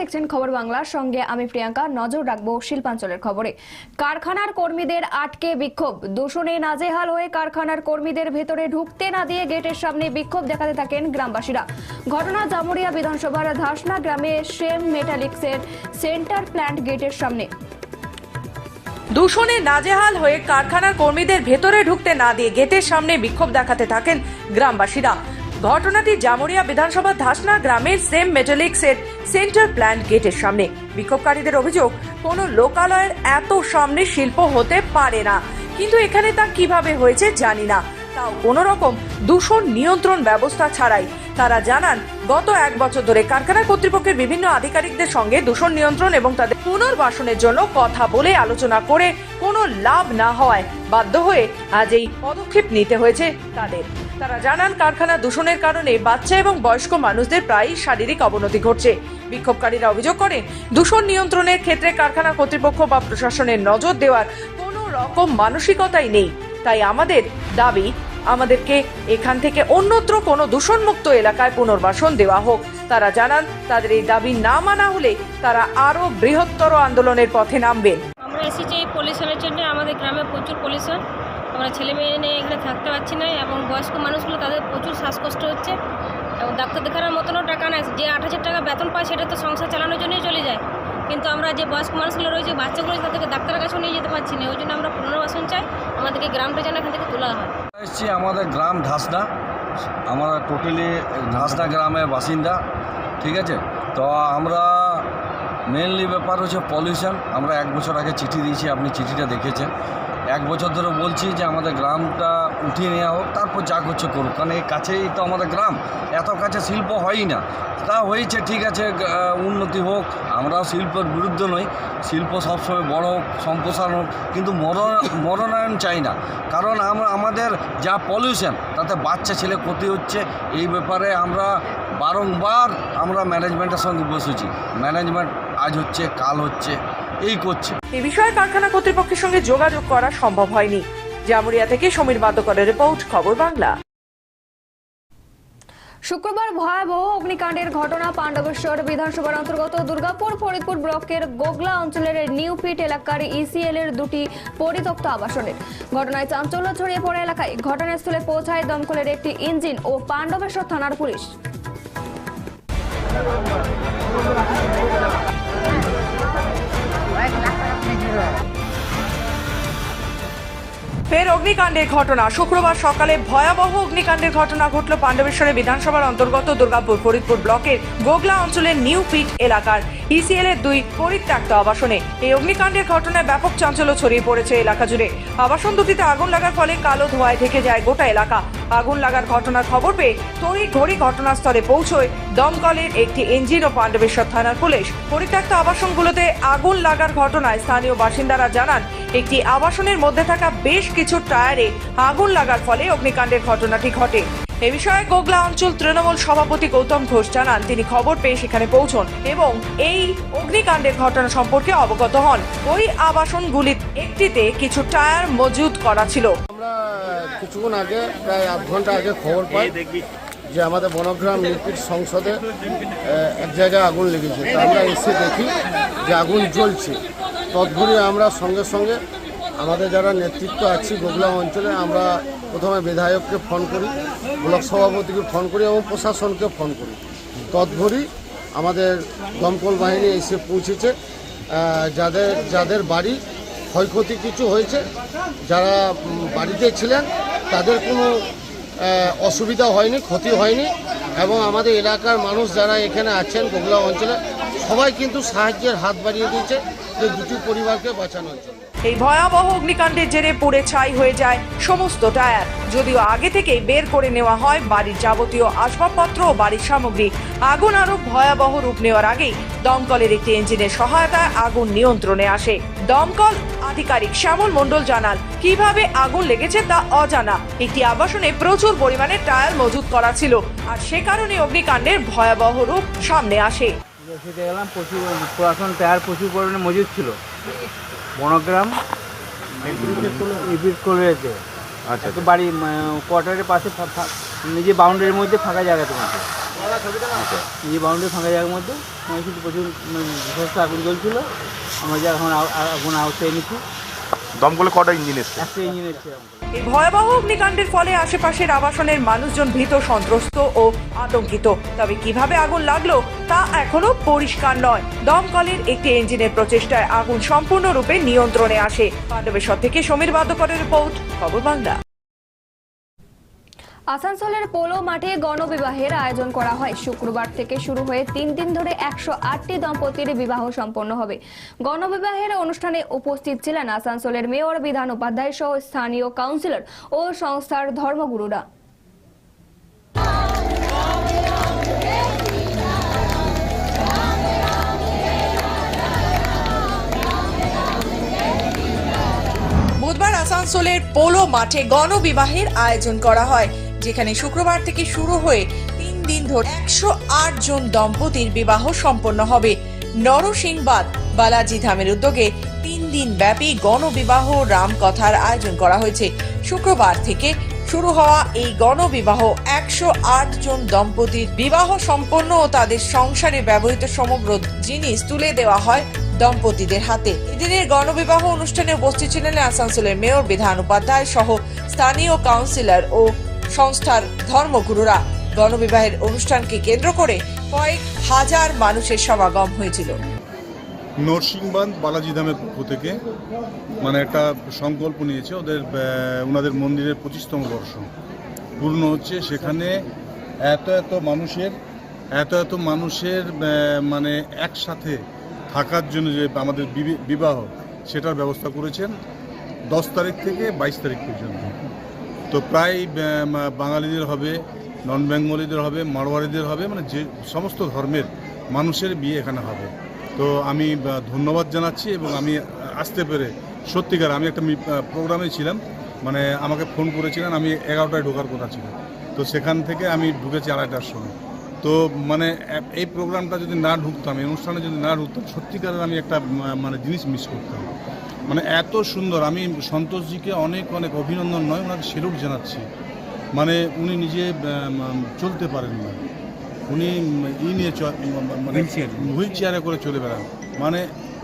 দেখছেন খবর বাংলার সঙ্গে আমি প্রিয়াঙ্কা। নজর রাখব শিল্পাঞ্চলের খবরে। কারখানার কর্মীদের আটকে বিক্ষোভ। দূষণে নাজেহাল হয়ে কারখানার কর্মীদের ভেতরে ঢুকতে না দিয়ে গেটের সামনে বিক্ষোভ দেখাতে থাকেন গ্রামবাসীরা। ঘটনা জামুরিয়া বিধানসভার ধাসনা গ্রামে সেম মেটালিক্সের সেন্টার প্ল্যান্ট গেটের সামনে। দূষণে নাজেহাল হয়ে কারখানার কর্মীদের ভেতরে ঢুকতে না দিয়ে গেটের সামনে বিক্ষোভ দেখাতে থাকেন গ্রামবাসীরা। ঘটনাটি জামুরিয়া বিধানসভা ধাসনা গ্রামের সেম মেটালিক্স এর সেন্টার প্ল্যান্ট গেটের সামনে। বিক্ষোভকারীদের অভিযোগ, কোনো লোকালয়ের এত সামনে শিল্প হতে পারে না। কিন্তু এখানে তা কীভাবে হয়েছে জানি না। তাও কোনো রকম দূষণ নিয়ন্ত্রণ ব্যবস্থা ছাড়াই তারা জানান, গত এক বছর ধরে কারখানা কর্তৃপক্ষের বিভিন্ন আধিকারিকদের সঙ্গে দূষণ নিয়ন্ত্রণ এবং তাদের পুনর্বাসনের জন্য কথা বলে আলোচনা করে কোনো লাভ না হওয়ায় বাধ্য হয়ে আজ এই পদক্ষেপ নিতে হয়েছে তাদের। তারা জানান, কারখানা দূষণের কারণে বাচ্চা এবং বয়স্ক মানুষদের প্রায়ই শারীরিক অবনতি ঘটছে। বিক্ষোভকারীরা অভিযোগ করেন, দূষণ নিয়ন্ত্রণের ক্ষেত্রে কারখানা কর্তৃপক্ষ বা প্রশাসনের নজর দেওয়ার কোনো রকম মানসিকতাই নেই। তাই আমাদের দাবি আমাদেরকে এখান থেকে অন্যত্র কোনো দূষণমুক্ত এলাকায় পুনর্বাসন দেওয়া হোক। তারা জানান, তাদের এই দাবি না মানা হলে তারা আরও বৃহত্তর আন্দোলনের পথে নামবেন। আমরা এসেছি এই পলিউশনের জন্য, আমাদের গ্রামে প্রচুর পলিউশন। আমরা ছেলে মেয়ে নিয়ে এখানে থাকতে পারছি না এবং বয়স্ক মানুষগুলো তাদের প্রচুর শ্বাসকষ্ট হচ্ছে। এবং ডাক্তার দেখানোর মতনও টাকা নেই। যে আট হাজার টাকা বেতন পায়, সেটা তো সংসার চালানোর জন্যই চলে যায়। কিন্তু আমরা যে বয়স্ক মানুষগুলো রয়েছে, বাচ্চাগুলো তাদেরকে ডাক্তারের কাছেও নিয়ে যেতে পারছি না। ওই জন্য আমরা পুনর্বাসন চাই। আমাদেরকে গ্রামটা যেন এখান থেকে তোলা এসেছি আমাদের গ্রাম ঢাসনা আমরা টোটালি ঢাসনা গ্রামের বাসিন্দা, ঠিক আছে? তো আমরা মেনলি ব্যাপার হচ্ছে পলিউশন আমরা এক বছর আগে চিঠি দিয়েছি, আপনি চিঠিটা দেখেছেন। এক বছর ধরে বলছি যে আমাদের গ্রামটা উঠিয়ে নেওয়া হোক, তারপর যা করছে করুক। কারণ এই কাছেই তো আমাদের গ্রাম, এত কাছে শিল্প হয়ই না। তা হয়েছে, ঠিক আছে উন্নতি হোক, আমরাও শিল্পের বিরুদ্ধে নই। শিল্প সবসময় বড় হোক, সম্প্রসারণ হোক, কিন্তু মরণ, মরণায়ন চাই না। কারণ আমরা, আমাদের যা পলিউশন তাতে বাচ্চা, ছেলে ক্ষতি হচ্ছে। এই ব্যাপারে আমরা বারংবার আমরা ম্যানেজমেন্টের সঙ্গে বসেছি। ম্যানেজমেন্ট আজ হচ্ছে, কাল হচ্ছে। এই করছে। এ বিষয়ে কারখানা কর্তৃপক্ষের সঙ্গে যোগাযোগ করা সম্ভব হয়নি। জামুরিয়া থেকে সমীর বাদ্যকরের রিপোর্ট খবর বাংলা। শুক্রবার ভয়াবহ অগ্নিকাণ্ডের ঘটনা পাণ্ডবেশ্বর বিধানসভার অন্তর্গত দুর্গাপুর ফরিদপুর ব্লকের গোগলা অঞ্চলের নিউপিট এলাকার ইসিএল এর দুটি পরিত্যক্ত আবাসনের ঘটনায় চাঞ্চল্য ছড়িয়ে পড়ে এলাকায়। ঘটনাস্থলে পৌঁছায় দমকলের একটি ইঞ্জিন ও পাণ্ডবেশ্বর থানার পুলিশ। ফের অগ্নিকাণ্ডের ঘটনা। শুক্রবার সকালে ভয়াবহ অগ্নিকাণ্ডের ঘটনা ঘটল পাণ্ডবেশ্বরের বিধানসভার অন্তর্গত দুর্গাপুর ফরিদপুর ব্লকের গোগলা অঞ্চলের নিউ পিট এলাকার ইসিএল এর দুই পরিত্যক্ত আবাসনে। এই অগ্নিকাণ্ডের ঘটনায় ব্যাপক চাঞ্চল্য ছড়িয়ে পড়েছে এলাকা জুড়ে। আবাসন দুটিতে আগুন লাগার ফলে কালো ধোঁয়ায় ঢেকে যায় গোটা এলাকা। আগুন লাগার ঘটনার খবর পেয়ে তড়িৎ ঘড়ি ঘটনাস্থলে পৌঁছয় দমকলের একটি ইঞ্জিন ও পাণ্ডবেশ্বর থানার পুলিশ। পরিত্যক্ত আবাসনগুলোতে আগুন লাগার ঘটনায় স্থানীয় বাসিন্দারা জানান, একটি আবাসনের মধ্যে থাকা বেশ কিছু টায়ারে আগুন লাগার ফলে অগ্নিকাণ্ডের ঘটনাটি ঘটে। এ বিষয়ে গোগলা অঞ্চল তৃণমূল সভাপতি গৌতম ঘোষ জানান, তিনি খবর পেয়ে সেখানে পৌঁছন এবং এই অগ্নিকাণ্ডের ঘটনা সম্পর্কে অবগত হন। ওই আবাসনগুলির একটিতে কিছু টায়ার মজুদ করা ছিল। কিছুক্ষণ আগে, প্রায় আধ ঘণ্টা আগে খবর পাই যে আমাদের বনগ্রাম লিপিড সংসদে এক জায়গায় আগুন লেগেছে। তো আমরা এসে দেখি যে আগুন জ্বলছে। তৎঘুরি আমরা সঙ্গে সঙ্গে আমাদের যারা নেতৃত্ব আছি গোগলা অঞ্চলে, আমরা প্রথমে বিধায়ককে ফোন করি, ব্লক সভাপতিকে ফোন করি এবং প্রশাসনকে ফোন করি। তৎঘুরি আমাদের দমকল বাহিনী এসে পৌঁছেছে। যাদের যাদের বাড়ি ক্ষয়ক্ষতি কিছু হয়েছে। যারা বাড়িতে ছিলেন, তাদের কোনো অসুবিধা হয়নি, ক্ষতি হয়নি। এবং আমাদের এলাকার মানুষ যারা এখানে আছেন গোগলা অঞ্চলে, সবাই কিন্তু সাহায্যের হাত বাড়িয়ে দিয়েছে যে দুটি পরিবারকে বাঁচানোর জন্য। এই ভয়াবহ অগ্নিকাণ্ডের জেরে পুড়ে ছাই হয়ে যায় সমস্ত টায়ার। যদিও আগে থেকেই বের করে নেওয়া হয় বাড়ির যাবতীয় আসবাবপত্র ও বাড়ির সামগ্রী। আগুন আরও ভয়াবহ রূপ নেওয়ার আগেই দমকলের একটি ইঞ্জিনের সহায়তায় আগুন নিয়ন্ত্রণে আসে। দমকল আধিকারিক শ্যামল মণ্ডল জানান, কীভাবে আগুন লেগেছে তা অজানা। একটি আবাসনে প্রচুর পরিমাণে টায়ার মজুত করা ছিল আর সে কারণে অগ্নিকাণ্ডের ভয়াবহ রূপ সামনে আসে। দেখলাম প্রচুর, পুরাতন টায়ার প্রচুর পরিমাণে মজুদ ছিল। বনগ্রাম কলেজে আচ্ছা তো বাড়ি কোয়ার্টারের পাশে নিজে বাউন্ডারির মধ্যে ফাঁকা জায়গা তোমাকে নিজে বাউন্ডারি ফাঁকা জায়গার মধ্যে। মানে কিন্তু প্রচুর বিশেষ আগুন জ্বলছিল। আমরা যা এখন আগুন আওতে এনেছি। দমকলে কটা ইঞ্জিন এসছে? একটা ইঞ্জিন এসছে এই ভয়াবহ অগ্নিকাণ্ডের ফলে আশেপাশের আবাসনের মানুষজন ভীত, সন্ত্রস্ত ও আতঙ্কিত। তবে কীভাবে আগুন লাগল তা এখনও পরিষ্কার নয়। দমকলের একটি ইঞ্জিনের প্রচেষ্টায় আগুন সম্পূর্ণরূপে নিয়ন্ত্রণে আসে। পাণ্ডবেশ্বর থেকে সমীর বাদ্যকরের রিপোর্ট, খবর বাংলা। আসানসোলের পোলো মাঠে গণবিবাহের আয়োজন করা হয়। শুক্রবার থেকে শুরু হয়ে তিন দিন ধরে একশো আটটি দম্পতির বিবাহ সম্পন্ন হবে। গণবিবাহের অনুষ্ঠানে উপস্থিত ছিলেন আসানসোলের মেয়র, বিধান উপাধ্যায় সহ স্থানীয় কাউন্সিলর ও সংস্থার ধর্মগুরুরা। বুধবার আসানসোলের পোলো মাঠে গণবিবাহের আয়োজন করা হয়। যেখানে শুক্রবার থেকে শুরু হয়ে তিন দিন ধরে একশো আট জন দম্পতির বিবাহ সম্পন্ন হবে। নরসিংবাদ, বালাজি ধামের উদ্যোগে তিন দিন ব্যাপী গণবিবাহ রামকথার আয়োজন করা হয়েছে। শুক্রবার থেকে শুরু হওয়া এই গণবিবাহ একশো আট জন দম্পতির বিবাহ সম্পন্ন ও তাদের সংসারে ব্যবহৃত সমগ্র জিনিস তুলে দেওয়া হয় দম্পতিদের হাতে। এদিনের গণবিবাহ অনুষ্ঠানে উপস্থিত ছিলেন আসানসোলের মেয়র, বিধান উপাধ্যায় সহ স্থানীয় কাউন্সিলর ও সংস্থার ধর্মগুরুরা গণবিবাহের অনুষ্ঠানকে কেন্দ্র করে কয়েক হাজার মানুষের সমাগম হয়েছিল। নরসিংবাদ বালাজি ধামের পক্ষ থেকে মানে একটা সংকল্প নিয়েছে ওদের ওনাদের মন্দিরের পঁচিশতম বর্ষ পূর্ণ হচ্ছে, সেখানে এত এত মানুষের, এত এত মানুষের মানে একসাথে থাকার জন্য যে আমাদের বিবি- বিবাহ, সেটার ব্যবস্থা করেছেন দশ তারিখ থেকে বাইশ তারিখ পর্যন্ত। তো প্রায় বাঙালিদের হবে নন বেঙ্গলিদের হবে মারোয়ারিদের হবে মানে যে সমস্ত ধর্মের মানুষের বিয়ে এখানে হবে। তো আমি ধন্যবাদ জানাচ্ছি এবং আমি আসতে পেরে সত্যিকার আমি একটা প্রোগ্রামে ছিলাম মানে আমাকে ফোন করেছিলেন, আমি এগারোটায় ঢোকার কথা ছিল। তো সেখান থেকে আমি ঢুকেছি আড়াইটার সময়। তো মানে এই প্রোগ্রামটা যদি না ঢুকতাম, এই অনুষ্ঠানে যদি না ঢুকতাম, সত্যিকারের আমি একটা মানে জিনিস মিস করতাম। মানে এত সুন্দর। আমি সন্তোষজিকে অনেক অনেক অভিনন্দন নয় ওনাকে সেলুট জানাচ্ছি। মানে উনি নিজে চলতে পারেন না। উনি ই নিয়ে মানে হুইল চেয়ারে। করে চলে বেড়ান। মানে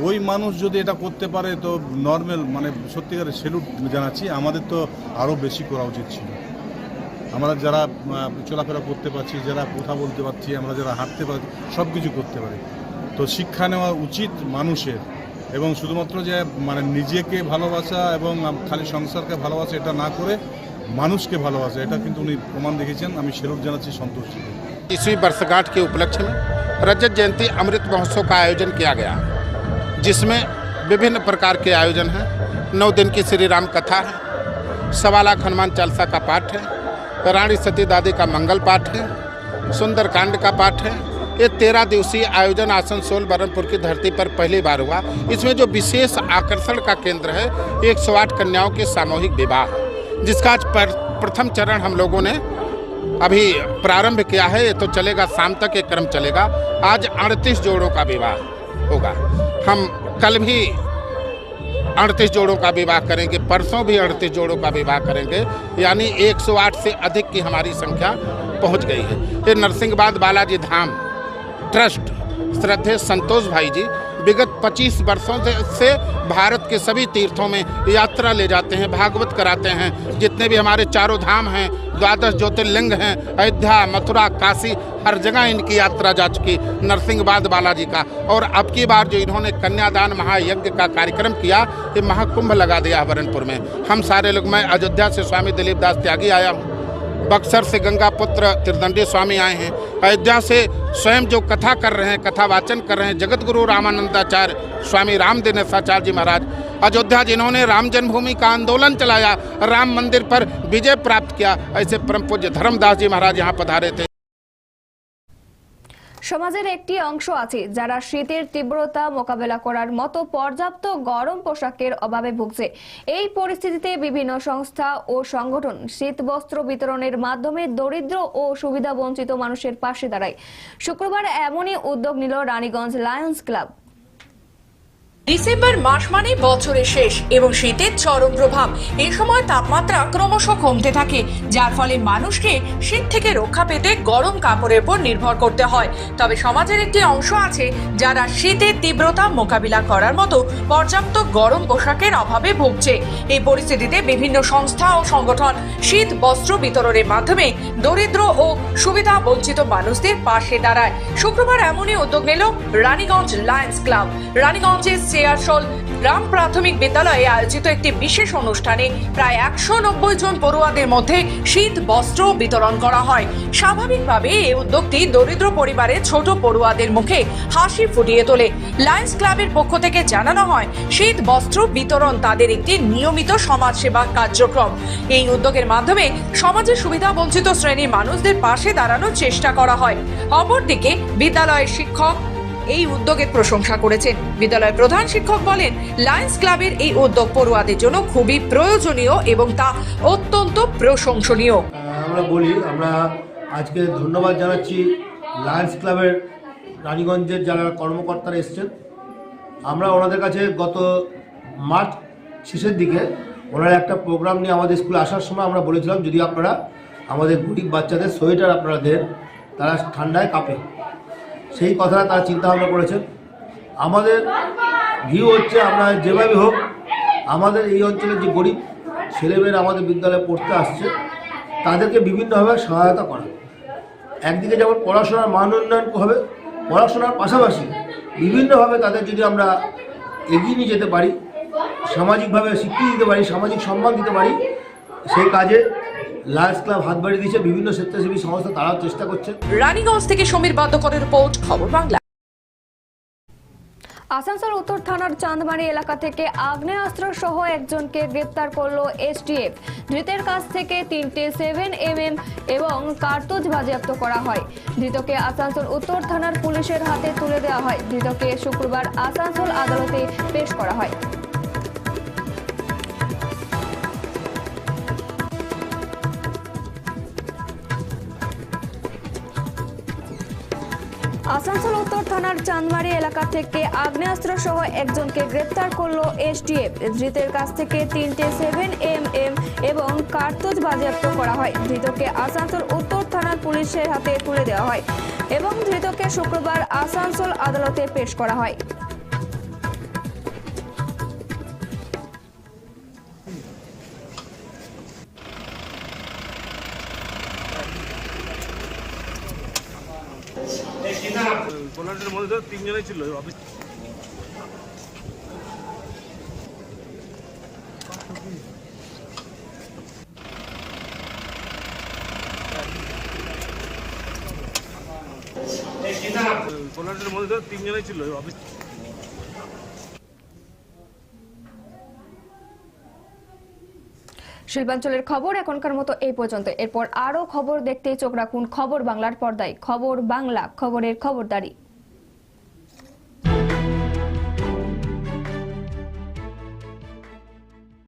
ওই মানুষ যদি এটা করতে পারে তো নর্মাল মানে সত্যিকারের সেলুট জানাচ্ছি। আমাদের তো আরও বেশি করা উচিত ছিল। আমরা যারা চলাফেরা করতে পারছি যারা কথা বলতে পারছি আমরা যারা হাঁটতে পারছি সব কিছু করতে পারি। তো শিক্ষা নেওয়া উচিত মানুষের। এবং শুধুমাত্র যে মানে নিজেকে ভালোবাসা এবং আম- খালি সংসারকে ভালোবাসা এটা না করে মানুষকে ভালোবাসা এটা কিন্তু উনি প্রমাণ দেখেছেন আমি সেলুট জানাচ্ছি সন্তোষজিকে इसी वर्षगांठ के उपलक्ष्य में रजत जयंती अमृत महोत्सव का आयोजन किया गया जिसमें विभिन्न प्रकार के आयोजन हैं नौ दिन की श्री राम कथा है सवा लाख हनुमान चालीसा का पाठ है रानी सती दादी का मंगल पाठ है सुंदरकांड का पाठ है ये तेरह दिवसीय आयोजन आसनसोल बरनपुर की धरती पर पहली बार हुआ। इसमें जो विशेष आकर्षण का केंद्र है एक सौ आठ कन्याओं के सामूहिक विवाह जिसका आज पर- प्रथम चरण हम लोगों ने अभी प्रारंभ किया है। ये तो चलेगा, शाम तक ये क्रम चलेगा। आज अड़तीस जोड़ों का विवाह होगा। हम कल भी अड़तीस जोड़ों का विवाह करेंगे, परसों भी अड़तीस जोड़ों का विवाह करेंगे, यानी 108 से अधिक की हमारी संख्या पहुँच गई है। ये नरसिंहबाद बालाजी धाम ट्रस्ट। श्रद्धे संतोष भाई जी विगत 25 वर्षों से, से भारत के सभी तीर्थों में यात्रा ले जाते हैं भागवत कराते हैं। जितने भी हमारे चारों धाम हैं द्वादश ज्योतिर्लिंग हैं अयोध्या मथुरा काशी हर जगह इनकी यात्रा जा चुकी नरसिंहबाद बालाजी का। और अब की बार जो इन्होंने कन्यादान महायज्ञ का कार्यक्रम किया ये महाकुंभ लगा दिया बरनपुर में। हम सारे लोग मैं अयोध्या से स्वामी दिलीप दास त्यागी आया हूँ। बक्सर से गंगा पुत्र त्रिदंडी स्वामी आए हैं। अयोध्या से स्वयं जो कथा कर रहे हैं, कथा वाचन कर रहे हैं जगत गुरु रामानंदाचार्य स्वामी राम दिनेशाचार्य जी महाराज, अयोध्या जिन्होंने राम जन्मभूमि का आंदोलन चलाया, राम मंदिर पर विजय प्राप्त किया, ऐसे परम पूज्य धर्मदास जी महाराज यहाँ पधारे थे। সমাজের একটি অংশ আছে যারা শীতের তীব্রতা মোকাবেলা করার মতো পর্যাপ্ত গরম পোশাকের অভাবে ভুগছে। এই পরিস্থিতিতে বিভিন্ন সংস্থা ও সংগঠন শীত বস্ত্র বিতরণের মাধ্যমে দরিদ্র ও সুবিধা বঞ্চিত মানুষের পাশে দাঁড়ায়। শুক্রবার এমনই উদ্যোগ নিল রানীগঞ্জ লায়ন্স ক্লাব। ডিসেম্বর মাস মানে বছরের শেষ এবং শীতের চরম প্রভাব। এই সময় তাপমাত্রা ক্রমশ কমতে থাকে, যার ফলে মানুষকে শীত থেকে রক্ষা পেতে গরম কাপড়ের উপর নির্ভর করতে হয়। তবে সমাজের একটি অংশ আছে যারা শীতের তীব্রতা মোকাবিলা করার মতো পর্যাপ্ত গরম পোশাকের অভাবে ভুগছে। এই পরিস্থিতিতে বিভিন্ন সংস্থা ও সংগঠন শীত বস্ত্র বিতরণের মাধ্যমে দরিদ্র ও সুবিধা বঞ্চিত মানুষদের পাশে দাঁড়ায়। শুক্রবার এমনই উদ্যোগ নিল রানীগঞ্জ লায়ন্স ক্লাব। রানীগঞ্জের চেয়ারশোল গ্রাম প্রাথমিক বিদ্যালয়ে আয়োজিত একটি বিশেষ অনুষ্ঠানে প্রায় একশো নব্বই জন পড়ুয়াদের মধ্যে শীত বস্ত্র বিতরণ করা হয়। স্বাভাবিকভাবে এই উদ্যোগটি দরিদ্র পরিবারের ছোট পড়ুয়াদের মুখে হাসি ফুটিয়ে তোলে। লায়ন্স ক্লাবের পক্ষ থেকে জানানো হয়, শীত বস্ত্র বিতরণ তাদের একটি নিয়মিত সমাজসেবা কার্যক্রম। এই উদ্যোগের মাধ্যমে সমাজের সুবিধা বঞ্চিত শ্রেণির মানুষদের পাশে দাঁড়ানোর চেষ্টা করা হয়। অপরদিকে বিদ্যালয়ের শিক্ষক এই উদ্যোগের প্রশংসা করেছেন। বিদ্যালয়ের প্রধান শিক্ষক বলেন লায়ন্স ক্লাবের এই উদ্যোগ পড়ুয়াদের জন্য খুবই প্রয়োজনীয় এবং তা অত্যন্ত প্রশংসনীয়। আমরা বলি, আমরা আজকে ধন্যবাদ জানাচ্ছি লায়ন্স ক্লাবের রানীগঞ্জের যারা কর্মকর্তারা এসছেন। আমরা ওনাদের কাছে গত মার্চ শেষের দিকে ওনারা একটা প্রোগ্রাম নিয়ে আমাদের স্কুলে আসার সময় আমরা বলেছিলাম, যদি আপনারা আমাদের গরিব বাচ্চাদের সোয়েটার আপনারা দেন, তারা ঠান্ডায় কাঁপে। সেই কথাটা তারা চিন্তাভাবনা করেছেন। আমাদের ভিউ হচ্ছে আমরা যেভাবে হোক, আমাদের এই অঞ্চলের যে গরিব ছেলেমেয়েরা আমাদের বিদ্যালয়ে পড়তে আসছে, তাদেরকে বিভিন্নভাবে সহায়তা করা। একদিকে যেমন পড়াশোনার মান উন্নয়ন হবে, পড়াশোনার পাশাপাশি বিভিন্নভাবে তাদের যদি আমরা এগিয়ে নিয়ে যেতে পারি, সামাজিকভাবে স্বীকৃতি দিতে পারি, সামাজিক সম্মান দিতে পারি, সেই কাজে লায়ন্স ক্লাব হাত বাড়িয়ে দিয়েছে বিভিন্ন স্বেচ্ছাসেবী সংস্থা তারাও চেষ্টা করছে। রানীগঞ্জ থেকে সমীর বাদ্যকরের রিপোর্ট খবর বাংলা। আসানসোল উত্তর থানার চাঁদমারি এলাকা থেকে আগ্নেয়াস্ত্র সহ একজনকে গ্রেপ্তার করল এসটিএফ। ধৃতের কাছ থেকে তিনটে সেভেন এম এম এবং কার্তুজ বাজেয়াপ্ত করা হয়। ধৃতকে আসানসোল উত্তর থানার পুলিশের হাতে তুলে দেওয়া হয়। ধৃতকে শুক্রবার আসানসোল আদালতে পেশ করা হয়। থানার চান্দমারি এলাকা থেকে আগ্নেয়াস্ত্র সহ একজনকে গ্রেপ্তার করল এসটিএফ। ধৃতের কাছ থেকে তিনটে সেভেন এম এম এবং কার্তুজ বাজেয়াপ্ত করা হয়। ধৃতকে আসানসোল উত্তর থানার পুলিশের হাতে তুলে দেওয়া হয় এবং ধৃতকে শুক্রবার আসানসোল আদালতে পেশ করা হয়। শিল্পাঞ্চলের খবর এখনকার মতো এই পর্যন্ত। এরপর আরও খবর দেখতে চোখ রাখুন খবর বাংলার পর্দায়। খবর বাংলা, খবরের খবরদারি।